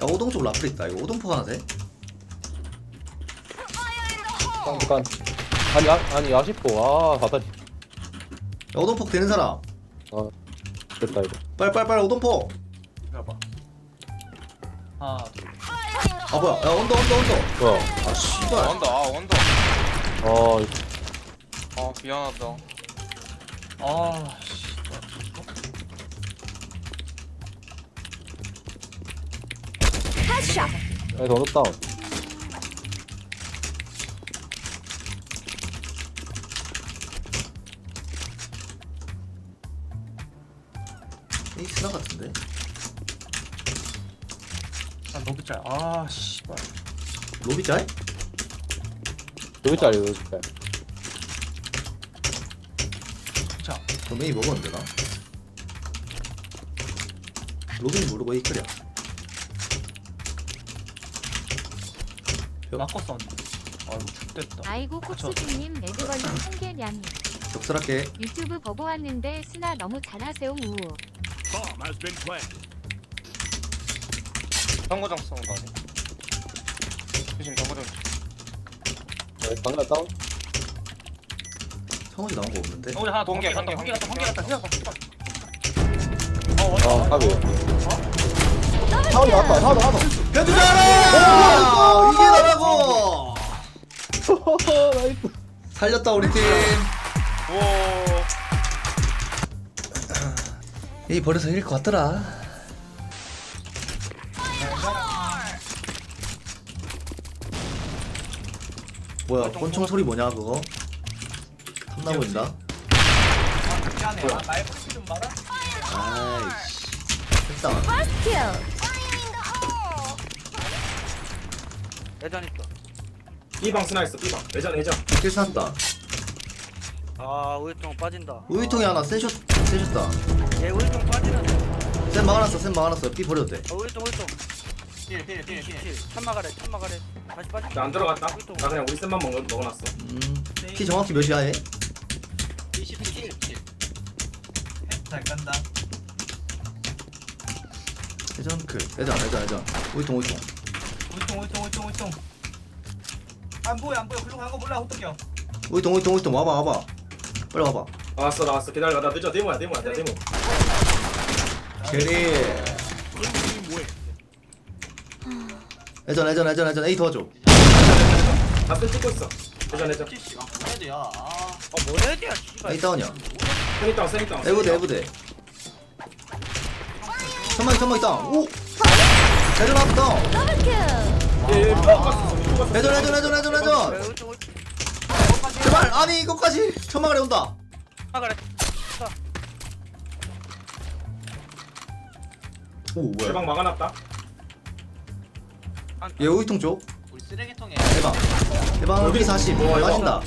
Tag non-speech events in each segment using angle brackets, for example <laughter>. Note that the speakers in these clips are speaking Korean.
야 오동 쪽 라플 있다 이거 오동포 하나 돼? 잠깐 아니 아, 아니 아쉽고 아 바다리 야 오동폭 되는 사람 아 됐다 이거 빨빨빨 오동폭 기다려봐. 하나, 둘. 아 뭐야? 야 언더 언더 언더 뭐야? 아 씨발. 원더 아 원더 아 이거 아 미안하다. 아, 씨. 언더 다운 에이스나 같은데? 아, 너무 짤. 아, 씨발. 로비 짤? 여기 짜리 여기 짜리 자, 저 메이 먹었는데 나? 로비는 모르고 에이클이야 바꿔 썼는데. 아이고, 죽됐다. 아이고. 코치주님 레드 걸린 홍게냥이 적절하게 유튜브 보고 왔는데 스나 너무 잘하세요 우우 Bomb has been planted. 정거장 쏘는 거 아니야 조심 정거장 방금 다운 성훈이 나온 거 없는데? 어, 하나 더. 번개, 번개 갔다, 번개, 번개 갔다, 번개. 번개 갔다. 어, 왔다. 아 까비 하나 왔다 하나 하나 해주잖아! 이게 나라고! <laughs> 나이스 살렸다 우리 팀오 에이 버려서 이길 것 같더라 뭐야 권총 소리 뭐냐 그거? 탐나 보인다 미안해. 아, 좀 봐라. 아이씨 됐다 킬 예전 있어. B방 스나 있어 B방 예전 예전 킬 샀다 아 우유통 빠진다. 우유통이 하나 센샷 센샷다 얘 우유통 빠지는데. 센 막아놨어 센 막아놨어 삐 버려도 돼어 우유통 우유통. 필, 필, 필, 필. 천막아래 천막아래. 다시 빠지. 나 안 들어갔다. 나 그냥 우리 쌤만 먹, 먹어놨어 음키 정확히 몇이야 얘? 27, 27. 잘 간다. 예전 그 예전 예전 예전 우유통 우유통 울통, 울통, 울통, 울통. 안 보여, 안 보여. 글로 가는 거 몰라, 어떡해요. 우유통 우유통 우유통 와봐 와봐 빨리 와봐 나왔어 나왔어 기다려 나 늦어 데모야 데모야 나 데모 캐리 예전 예전 예전 예전 A 도와줘 다스 찍고 있어 예전 예전 70. 아, 뭐야 돼야. 아. 어 뭐야 돼야 씨발. A 다운이야 세니 다운 세니 다운 에브대 에브대 천막이 천막이 다운 오 예전 앞 다운 더블킬 예예 뽑았어 뽑았어 예전 예전 예전 예전 예전 우유통. 제발 아니 이거까지 천막을 해온다 천막아래. 오 뭐야 예방 막아놨다 얘 우유통 쪽 우리 쓰레기통에. 에방 에방? 여기 40 어, 에방. 빠진다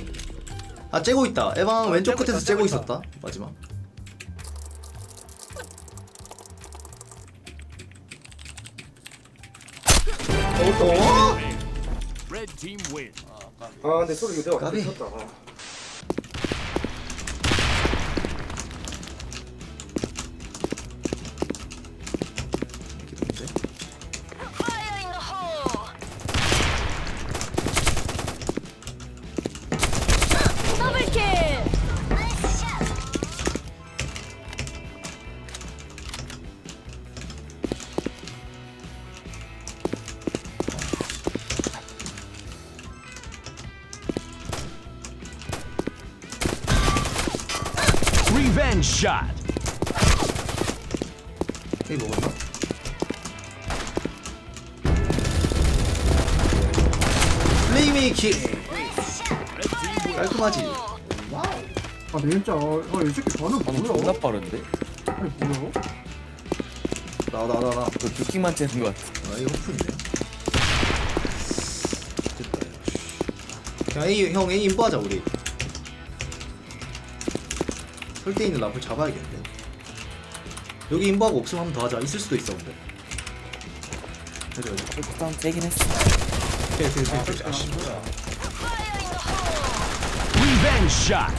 아 째고 있다 에방 왼쪽 끝에서 째고 있었다 마지막 어? Red team win. 아 근데 소리 이거 내가 까비. 미쳤다 아. Revenge shot. A 먹었나? 플레이메이킹 깔끔하지? 아 진짜 아, 이 새끼 반응 뭐야? 빠른데? 아니 뭐야? 나와 나와 나와 그 뷰킹만 째는 거 같아 아 이거 오픈이네 됐다 야 A 형 A 인보하자 우리 설대 있는 라플 잡아야겠는데? 여기 인보하고 없으면 한번 더 하자. 있을 수도 있어 근데. 그래 그래 다운 세긴 했어. 오케이 오케이 오케이 오케이. 아씨 Revenge shot.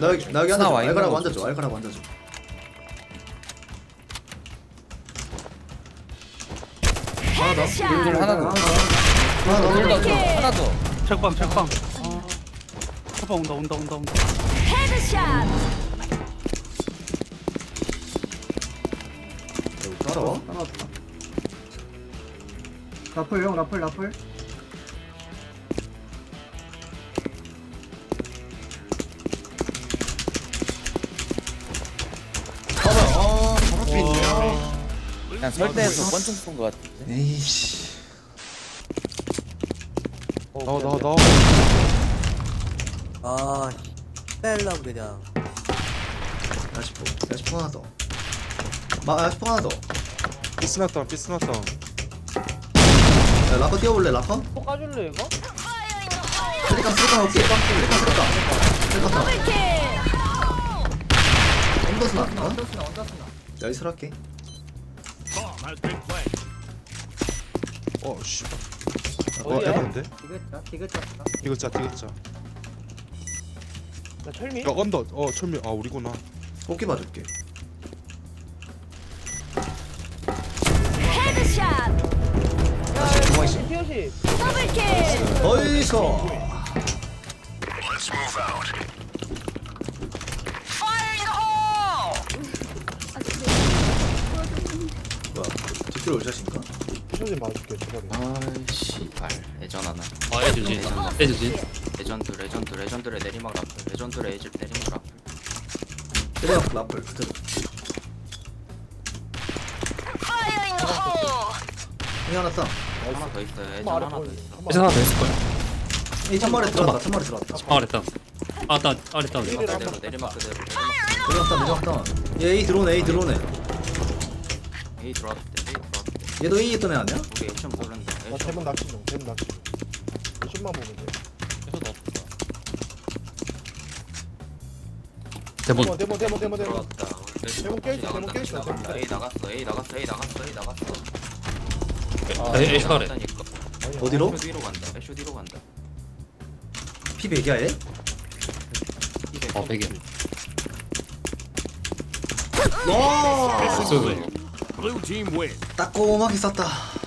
나 여기 나 여기 스나 앉아줘. 와 있는 알가라고 거 앉아줘 알가라고 앉아줘. 하나 더? 둘 하나 더. 하나 더? 하나 더? 하나 더. 책방 책방 책방 온다 온다 온다 온다 따라와 따라왔다 라플 형 라플 라플. 봐봐 아 바로 앞에 있네 그냥 설대에서 권총 쏜거 같은데? 에이씨. 나와 나와 나와. 아 뺄라고 그냥 야시 포 야시 포 하나 더 마, 야시 포 하나 더 삐스났다 삐스났다 야, 라커 뛰어볼래 라커? 또 까줄래 이거? 쓰리깡 쓰리깡 올게 쓰리깡 쓰리깡 쓰리깡 다 언더스 나왔나? 야 이슬 할게 Bomb has been planted. 어 씨발 어 어디야? 에반데? 디귿자 디귿자 디귿자 디귿자 나 철미? 야 언더 어 철미. 아 우리구나. 뽑기 봐줄게. 헤드샷! 있어 피어시. 어이서. 뭐야 뒷길 올샷인가? 맞을게 제발 아이씨 발 예전 하나. 아 해주진 해주진 레전드 레전드 레전드의 내리막 라플 레전드의 에이즈 내리막 라플 때려 라플 그대로 이 하나 땅 하나 더 있어요. 예전 하나 더 있어. 해서 하나 더 있을걸 이 천마리 들어왔다 천마리 들어왔다. 아 아랬다 아따 아랬다 내리막 그대로 내리막 그대로 내리막. 내려왔다 내려왔다. 얘 A 들어오네 A 들어오네. A 들어왔대 얘도 A 있던 애 아니야? 우리 액션 모른다 나 액션 대문 낚시 중 대문 낚시 슛만 보면 돼. 대본. 대문 대문 대문 대문 들어왔다. 대문 깨있어, 대문 깨있어. 대문 A 나갔어 A 나갔어 A 나갔어 A 나갔어. 아, 에이 샤래 나갔다니까. 어디로? 애쇼 뒤로 간다. 애쇼 뒤로 간다. P 100이야 얘? 어 베개 와 쏘쏘 Blue team wins. 따꼼하게 쐈다